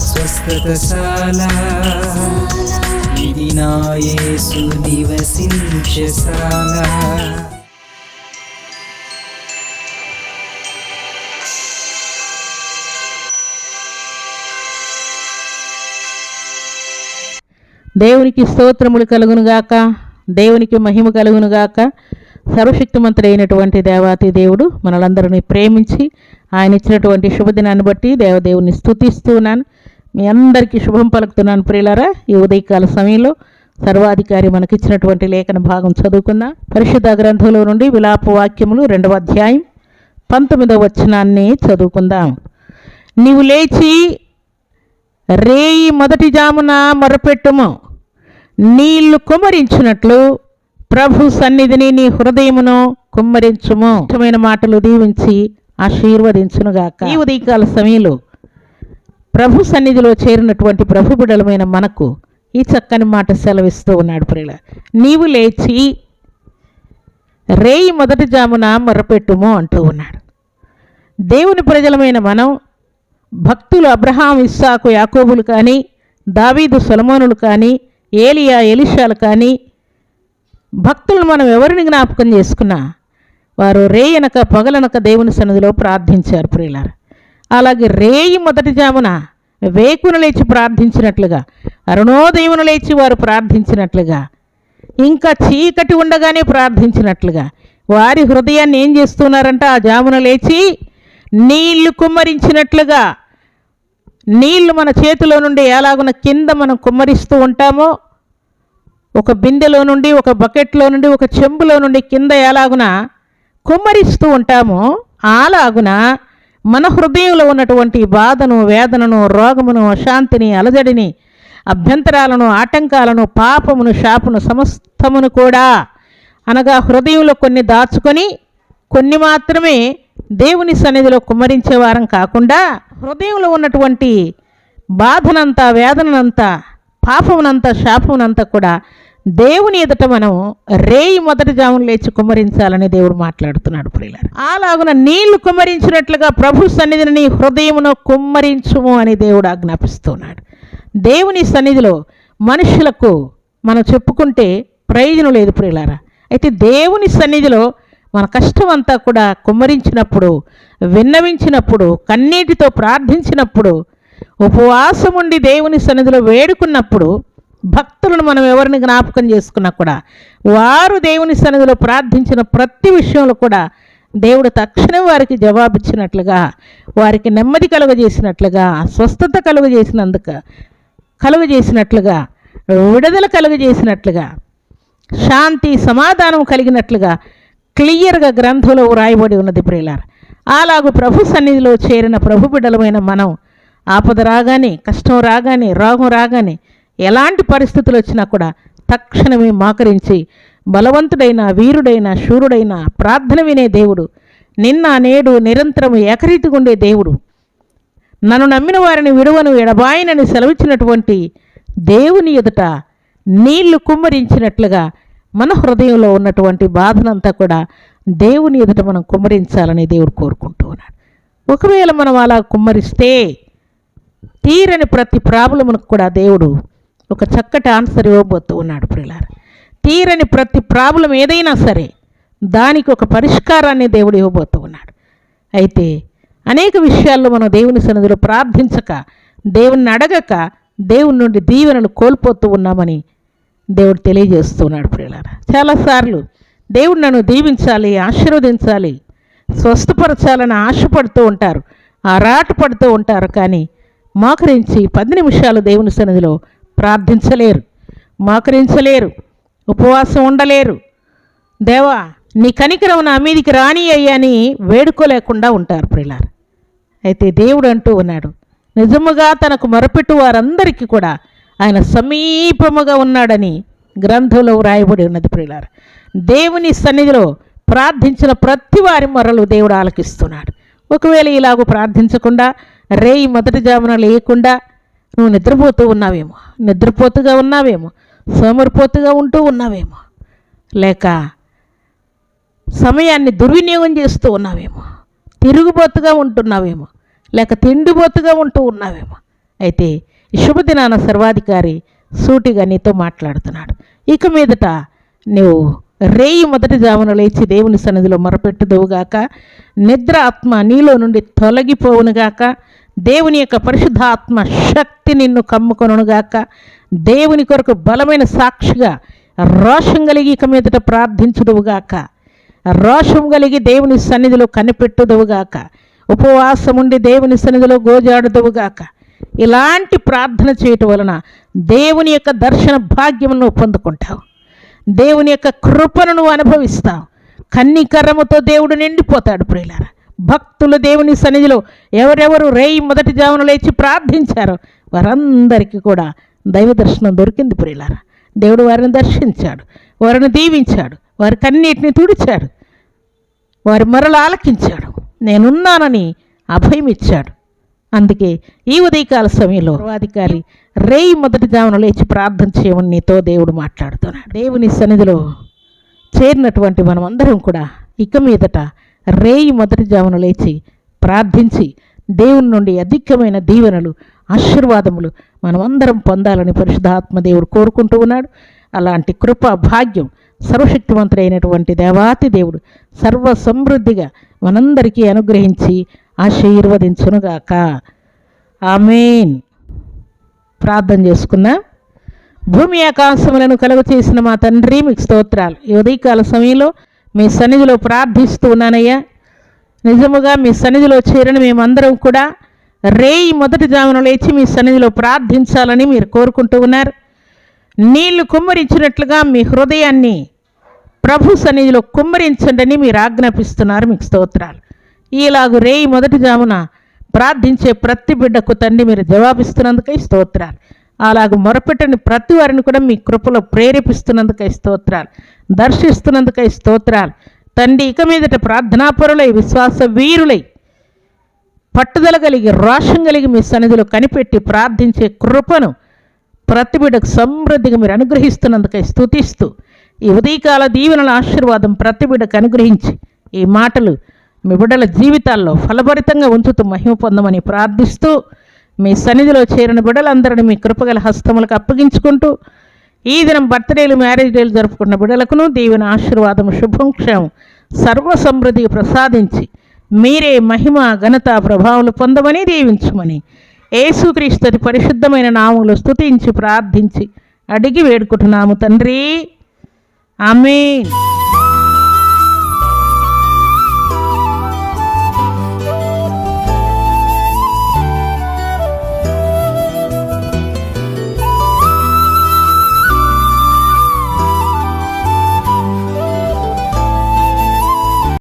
స్వస్థతశాల. ఇది నా యేసు నివసించశాల దేవునికి స్తోత్రములు కలుగునుగాక. దేవునికి మహిమ కలుగునుగాక. సర్వశక్తిమంతుడైనటువంటి దేవాతి దేవుడు మనలందరినీ ప్రేమించి ఆయన ఇచ్చినటువంటి శుభదినాన్ని బట్టి దేవదేవుని స్థుతిస్తున్నాను మీ అందరికీ శుభం పలుకుతున్నాను ప్రియులారా. ఈ ఉదయకాల సమయంలో సర్వాధికారి మనకిచ్చినటువంటి లేఖన భాగం చదువుకుందాం. పరిశుద్ధ గ్రంథంలో నుండి విలాప వాక్యములు రెండవ అధ్యాయం పంతొమ్మిదవ వచనాన్ని చదువుకుందాం. నీవు లేచి రేయి మొదటి జామున మొరపెట్టుము. నీళ్ళు కుమరించినట్లు ప్రభు సన్నిధిని నీ హృదయమును కుమ్మరించుము. ముఖ్యమైన మాటలు దీవించి ఆశీర్వదించునుగాక. ఈ ఉదయకాల సమయంలో ప్రభు సన్నిధిలో చేరినటువంటి ప్రభు బిడలమైన మనకు ఈ చక్కని మాట సెలవిస్తూ ఉన్నాడు ప్రియుల. నీవు లేచి రేయి మొదటి జామున మొరపెట్టుము అంటూ ఉన్నాడు. దేవుని ప్రజలమైన మనం భక్తులు అబ్రహాం ఇస్సాకు యాకోబులు కానీ దావీదు సొలమోనులు కానీ ఏలియా ఎలిషాలు కానీ భక్తులను మనం ఎవరిని జ్ఞాపకం చేసుకున్నా వారు రేయనక పగలనక దేవుని సన్నిధిలో ప్రార్థించారు ప్రియులారు. అలాగే రేయి మొదటి జామున వేకున లేచి ప్రార్థించినట్లుగా అరుణోదయమును లేచి వారు ప్రార్థించినట్లుగా ఇంకా చీకటి ఉండగానే ప్రార్థించినట్లుగా వారి హృదయాన్ని ఏం చేస్తున్నారంట? ఆ జామున లేచి నీళ్ళు కుమ్మరించినట్లుగా నీళ్ళు మన చేతిలో నుండి ఎలాగున కింద మనం కుమ్మరిస్తూ ఉంటామో ఒక బిందెలో నుండి ఒక బకెట్లో నుండి ఒక చెంబులో నుండి కింద ఎలాగున కుమ్మరిస్తూ ఉంటామో. అలాగున మన హృదయంలో ఉన్నటువంటి బాధను వేదనను రోగమును అశాంతిని అలజడిని అభ్యంతరాలను ఆటంకాలను పాపమును శాపమును సమస్తమును కూడా అనగా హృదయంలో కొన్ని దాచుకొని కొన్ని మాత్రమే దేవుని సన్నిధిలో కుమ్మరించేవారం కాకుండా హృదయంలో ఉన్నటువంటి బాధనంతా వేదనంతా పాపమునంతా శాపమునంతా కూడా దేవుని ఎదుట మనం రేయి మొదటి జామును లేచి కుమరించాలని దేవుడు మాట్లాడుతున్నాడు ప్రియులారు. అలాగున నీళ్ళు కుమ్మరించినట్లుగా ప్రభు సన్నిధిని నీ హృదయమును కుమ్మరించుము అని దేవుడు ఆజ్ఞాపిస్తున్నాడు. దేవుని సన్నిధిలో మనుషులకు మనం చెప్పుకుంటే ప్రయోజనం లేదు ప్రియులారా. అయితే దేవుని సన్నిధిలో మన కష్టం అంతా కూడా కుమ్మరించినప్పుడు విన్నవించినప్పుడు కన్నీటితో ప్రార్థించినప్పుడు ఉపవాసం ఉండి దేవుని సన్నిధిలో వేడుకున్నప్పుడు భక్తులను మనం ఎవరిని జ్ఞాపకం చేసుకున్నా కూడా వారు దేవుని సన్నిధిలో ప్రార్థించిన ప్రతి విషయంలో కూడా దేవుడు తక్షణం వారికి జవాబిచ్చినట్లుగా వారికి నెమ్మది కలుగజేసినట్లుగా స్వస్థత కలుగజేసినందుకు కలుగజేసినట్లుగా విడుదల కలుగజేసినట్లుగా శాంతి సమాధానం కలిగినట్లుగా క్లియర్గా గ్రంథంలో వ్రాయబడి ఉన్నది ప్రియులారు. అలాగూ ప్రభు సన్నిధిలో చేరిన ప్రభు బిడ్డలమైన మనం ఆపద రాగానే కష్టం రాగానే రోగం రాగానే ఎలాంటి పరిస్థితులు వచ్చినా కూడా తక్షణమే మాకరించి బలవంతుడైన వీరుడైన శూరుడైన ప్రార్థన వినే దేవుడు నిన్న నేడు నిరంతరం ఏకరీతిగా ఉండే దేవుడు. నన్ను నమ్మిన వారిని విడువను ఎడబాయినని సెలవిచ్చినటువంటి దేవుని ఎదుట నీళ్ళు కుమ్మరించినట్లుగా మన హృదయంలో ఉన్నటువంటి బాధనంతా కూడా దేవుని ఎదుట మనం కుమ్మరించాలని దేవుడు కోరుకుంటూ ఉన్నాడు ఒకవేళ మనం అలా కుమ్మరిస్తే తీరని ప్రతి ప్రాబ్లమునకు కూడా దేవుడు ఒక చక్కటి ఆన్సర్ ఇవ్వబోతూ ఉన్నాడు ప్రిలార తీరని ప్రతి ప్రాబ్లం ఏదైనా సరే దానికి ఒక పరిష్కారాన్ని దేవుడు ఇవ్వబోతూ ఉన్నాడు. అయితే అనేక విషయాల్లో మనం దేవుని సన్నిధిలో ప్రార్థించక దేవుణ్ణి అడగక దేవుని నుండి దీవెనలు కోల్పోతూ ఉన్నామని దేవుడు తెలియజేస్తున్నాడు ప్రియులారా. చాలాసార్లు దేవుడు నన్ను దీవించాలి ఆశీర్వదించాలి స్వస్థపరచాలని ఆశపడుతూ ఉంటారు ఆరాట పడుతూ ఉంటారు. కానీ మోకరించి పది నిమిషాలు దేవుని సన్నిధిలో ప్రార్థించలేరు మోకరించలేరు ఉపవాసం ఉండలేరు. దేవా నీ కనికరం నా మీదికి రాని అయ్యని వేడుకోలేకుండా ఉంటారు ప్రిలారు అయితే దేవుడు అంటూ ఉన్నాడు నిజముగా తనకు మొరపెట్టు వారందరికీ కూడా ఆయన సమీపముగా ఉన్నాడని గ్రంథంలో వ్రాయబడి ఉన్నది ప్రియులారు. దేవుని సన్నిధిలో ప్రార్థించిన ప్రతి వారి మొరలు దేవుడు ఆలకిస్తున్నాడు. ఒకవేళ ఇలాగూ ప్రార్థించకుండా రేయి మొదటి జామున లేకుండా నువ్వు నిద్రపోతూ ఉన్నావేమో? నిద్రపోతుగా ఉన్నావేమో? సోమరిపోతుగా ఉంటూ ఉన్నావేమో? లేక సమయాన్ని దుర్వినియోగం చేస్తూ ఉన్నావేమో? తిరుగుబోతుగా ఉంటున్నావేమో? లేక తిండిబోతుగా ఉంటూ ఉన్నావేమో? అయితే ఈ శుభదినాన సర్వాధికారి సూటిగా నీతో మాట్లాడుతున్నాడు. ఇక మీదట నువ్వు రేయి మొదటి జామున లేచి దేవుని సన్నిధిలో మొరపెట్టుదువుగాక నిద్ర ఆత్మ నీలో నుండి తొలగిపోవునుగాక దేవుని యొక్క పరిశుద్ధాత్మ శక్తి నిన్ను కమ్ముకొనుగాక దేవుని కొరకు బలమైన సాక్షిగా రోషం కలిగి ఇక మీదట ప్రార్థించుదువుగాక. రోషం కలిగి దేవుని సన్నిధిలో కనిపెట్టుదువుగాక. ఉపవాసం ఉండి దేవుని సన్నిధిలో గోజాడుదువుగాక. ఇలాంటి ప్రార్థన చేయటం వలన దేవుని యొక్క దర్శన భాగ్యమును నువ్వు పొందుకుంటావు. దేవుని యొక్క కృపను నువ్వు అనుభవిస్తావు. కన్నికరముతో దేవుడు నిండిపోతాడు ప్రియులారా. భక్తులు దేవుని సన్నిధిలో ఎవరెవరు రేయి మొదటి జామున లేచి ప్రార్థించారో వారందరికీ కూడా దైవ దర్శనం దొరికింది ప్రియులారా. దేవుడు వారిని దర్శించాడు వారిని దీవించాడు వారి కన్నీటిని తుడిచాడు వారి మరలు ఆలకించాడు. నేనున్నానని అభయం ఇచ్చాడు. అందుకే ఈ ఉదయకాల సమయంలో అధికారి రేయి మొదటి జామున లేచి ప్రార్థన చేయమని నీతో దేవుడు మాట్లాడుతున్నాడు. దేవుని సన్నిధిలో చేరినటువంటి మనమందరం కూడా ఇక మీదట రేయి మొదటి జామున లేచి ప్రార్థించి దేవుని నుండి అధికమైన దీవెనలు ఆశీర్వాదములు మనమందరం పొందాలని పరిశుద్ధాత్మ దేవుడు కోరుకుంటూ ఉన్నాడు. అలాంటి కృప భాగ్యం సర్వశక్తివంతుడైనటువంటి దేవాతి దేవుడు సర్వ సమృద్ధిగా మనందరికీ అనుగ్రహించి ఆశీర్వదించునుగాక. ఆమెన్. ప్రార్థన చేసుకున్నా భూమి ఆకాశములను కలుగు చేసిన మా తండ్రి మీకు స్తోత్రాలు. ఈ ఉదయకాల సమయంలో మీ సన్నిధిలో ప్రార్థిస్తూ ఉన్నానయ్యా. నిజముగా మీ సన్నిధిలో చేరిన మేమందరం కూడా రేయి మొదటి జామున లేచి మీ సన్నిధిలో ప్రార్థించాలని మీరు కోరుకుంటూ ఉన్నారు. నీళ్ళు కుమ్మరించినట్లుగా మీ హృదయాన్ని ప్రభు సన్నిధిలో కుమ్మరించండి మీరు ఆజ్ఞాపిస్తున్నారు మీకు స్తోత్రాలు. ఈలాగు రేయి మొదటి జామున ప్రార్థించే ప్రతి బిడ్డకు తండ్రి మీరు జవాబిస్తున్నందుకై స్తోత్రాలు. అలాగ మొరపెట్టని ప్రతి వారిని కూడా మీ కృపలో ప్రేరేపిస్తున్నందుకై స్తోత్రాలు దర్శిస్తున్నందుకై స్తోత్రాలు. తండ్రి ఇక మీదట ప్రార్థనాపరులై విశ్వాస వీరులై పట్టుదల కలిగి రోషం కలిగి మీ సన్నిధిలో కనిపెట్టి ప్రార్థించే కృపను ప్రతి బిడ్డకు సమృద్ధిగా మీరు అనుగ్రహిస్తున్నందుకై స్థుతిస్తూ ఈ ఉదయకాల దీవెనల ఆశీర్వాదం ప్రతి బిడ్డకు అనుగ్రహించి ఈ మాటలు మీ బిడ్డల జీవితాల్లో ఫలభరితంగా ఉంచుతూ మహిమ పొందమని ప్రార్థిస్తూ మీ సన్నిధిలో చేరిన బిడ్డలందరినీ మీ కృపగల హస్తములకు అప్పగించుకుంటూ ఈ దినం బర్త్డేలు మ్యారేజ్ డేలు జరుపుకున్న బిడ్డలకును దీవెన ఆశీర్వాదం శుభం క్షేమం సర్వ సమృద్ధికి ప్రసాదించి మీరే మహిమ ఘనత ప్రభావాలు పొందమని దీవించమని యేసుక్రీస్తుని పరిశుద్ధమైన నామములు స్తుతించి ప్రార్థించి అడిగి వేడుకుంటున్నాము తండ్రి. ఆమె